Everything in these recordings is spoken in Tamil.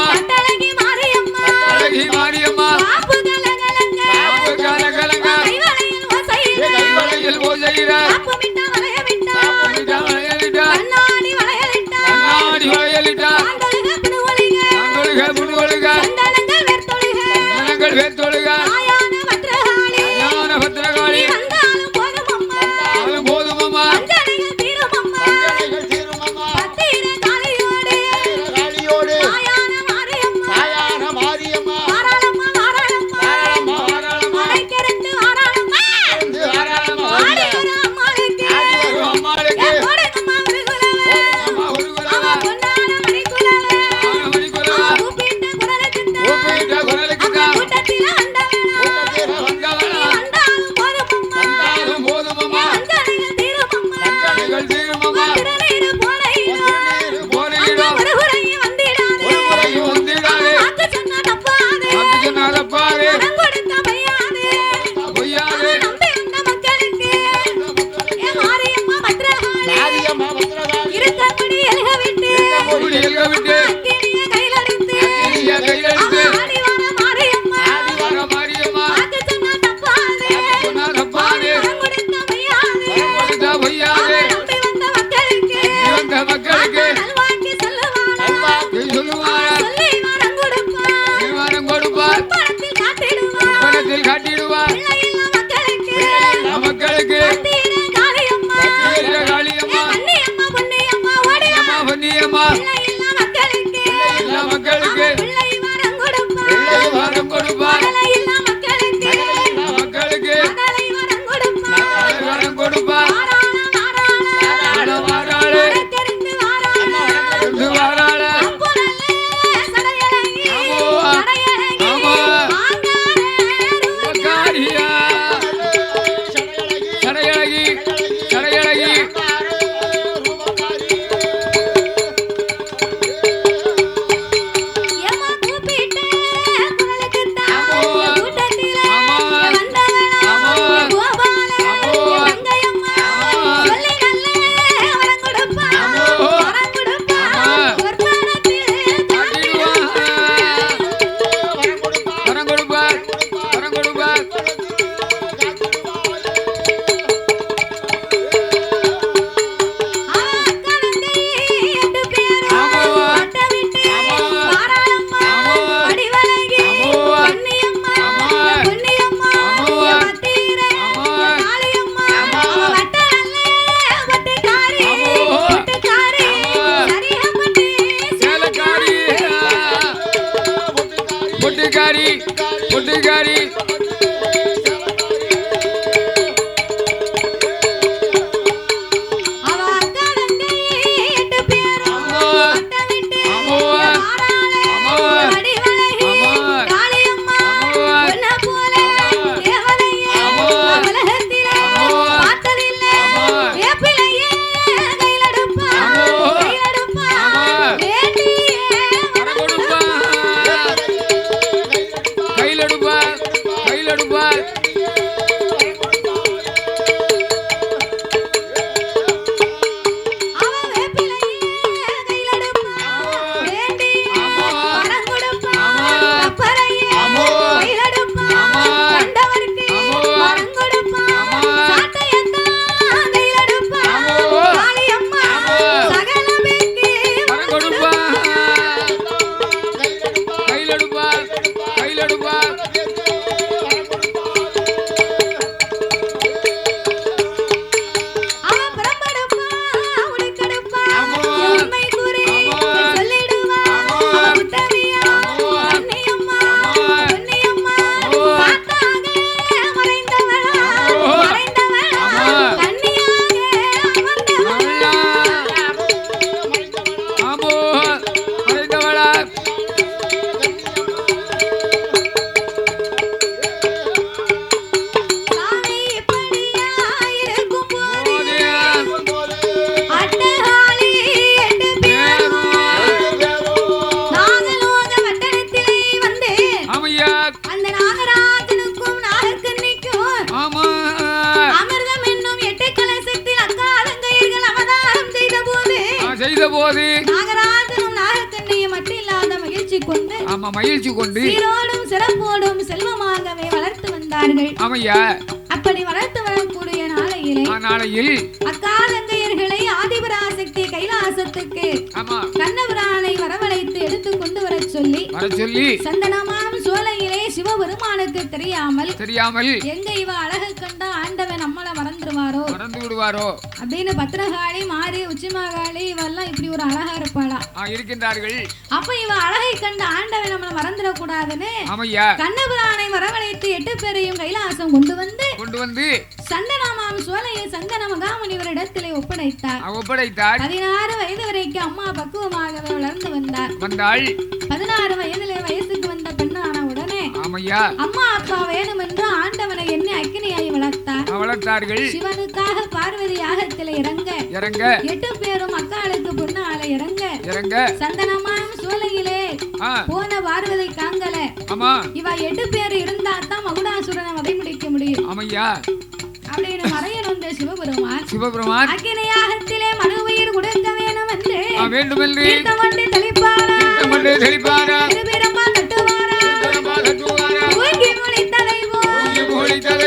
மாரியம்மா அட்டழகி மாரியம்மா. அட்டழகி மாரியம்மா. பாப்பு கலகலங்க. பாப்பு கலகலங்க. கைவளையில் இருந்த போது மகிழ்ச்சி கொண்டு சீரோடும் சிறப்போடும் செல்வமாகவே வளர்த்து வந்தார்கள். ஆமையா? அப்படி வளர்த்து வரக்கூடிய நாளையிலே நாளையில் அக்காலங்கையர்களை ஆதிபராசக்தி கைலாசத்துக்கு கண்ணபுரானை வரவழைத்து எடுத்து கொண்டு வர சொல்லி வர சொல்லி சந்தனமாம் சோலையிலே சிவபெருமானுக்கு தெரியாமல் தெரியாமல் எங்க இவ அழகு கண்டு மறந்துடுவாரோ மறந்து விடுவாரோ அப்படின்னு பத்திரகாளி மாறி உச்சிமகாளி இவெல்லாம் இப்படி ஒரு அழகா இருப்பாளா? இருக்கின்றார்கள். அப்ப இவ அழகை கண்டு ஆண்டவை நம்மள மறந்துடக்கூடாதுன்னு கண்ணபுரானை வரவழைத்து எட்டு பேரையும் கைலாசம் கொண்டு வந்து கொண்டு வந்து சந்தனாமாம் சோலையை சந்தன மகாமுனிவர் ஒப்படைத்தார். ஒப்படைத்தார். பதினாறு வயது வரைக்கும் அம்மா பக்குவமாக வளர்ந்து வந்தார். வந்தாள். பதினாறு வயதுல வயசுக்கு வந்த வேண்டும் அம்மா அப்பா வேணும் என்று ஆண்டவனை என்ன அக்கினியாய் வளர்த்தார். வளர்த்தார்கள். சிவனுக்காக பார்வதி யாகத்தில் இறங்க. இறங்க. எட்டு பேரும் அக்காளுக்கு பொன்னால இறங்க. இறங்க. சந்தனமான சோலையிலே போன பார்வதி காங்கல. ஆமா. இவ எட்டு பேர் இருந்தா தான் மகுடாசுரனை வதை முடிக்க முடியும். ஆமையா? அப்படின்னு மறையணும் சிவபெருமான் சிவபெருமான். அக்கினியாகத்திலே மனு உயிர் கொடுக்க வேணும் என்று வேண்டும் என்று தெளிப்பாரா?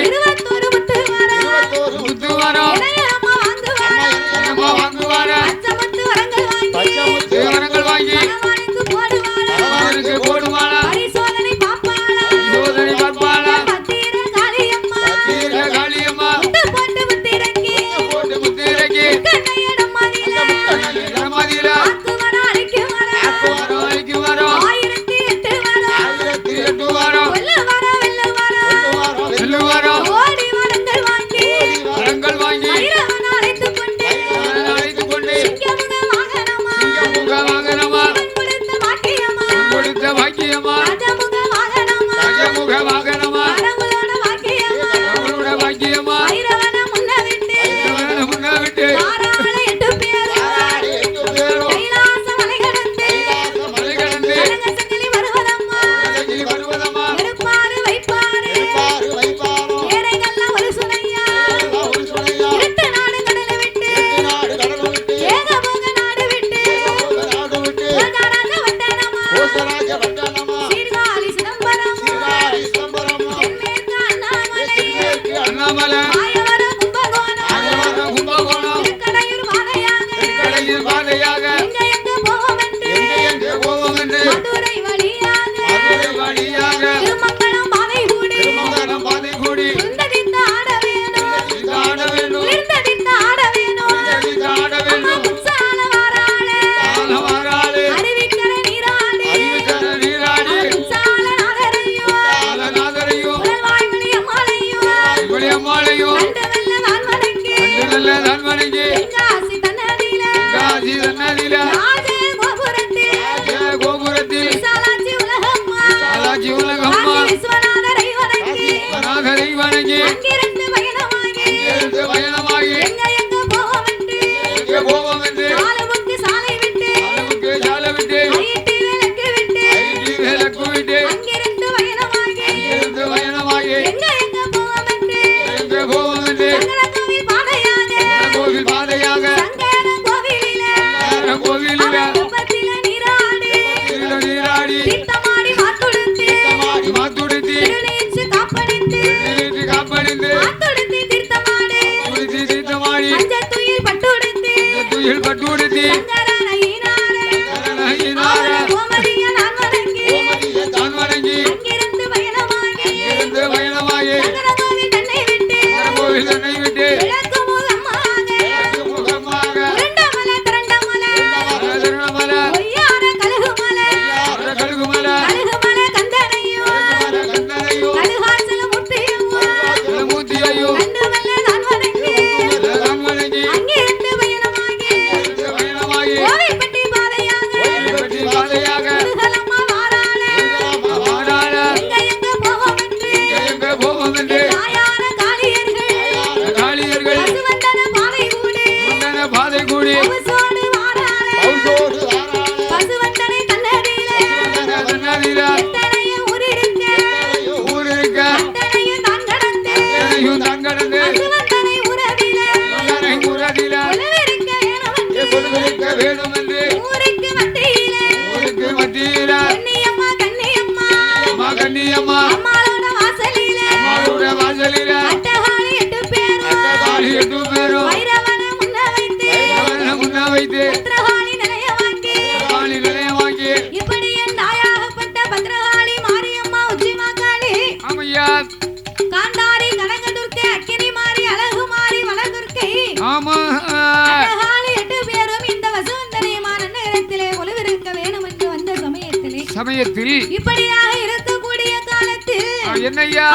Gracias. Here's a சமயத்தில் இப்படியாக இருக்கக்கூடிய காலத்தில் என்னையா?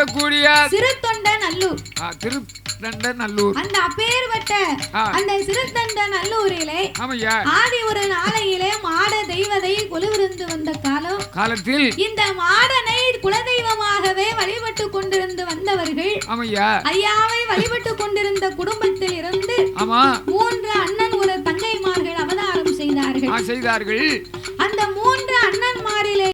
இருக்கக்கூடிய குலதெய்வமாகவே வழிபட்டு கொண்டிருந்து வந்தவர்கள் ஆமையா? ஐயாவை வழிபட்டு கொண்டிருந்த குடும்பத்தில் இருந்து மூன்று அண்ணன் ஒரு தங்கைமார்கள் அவதாரம் செய்தார்கள். செய்தார்கள். அந்த மூன்று அண்ணன்மாரிலே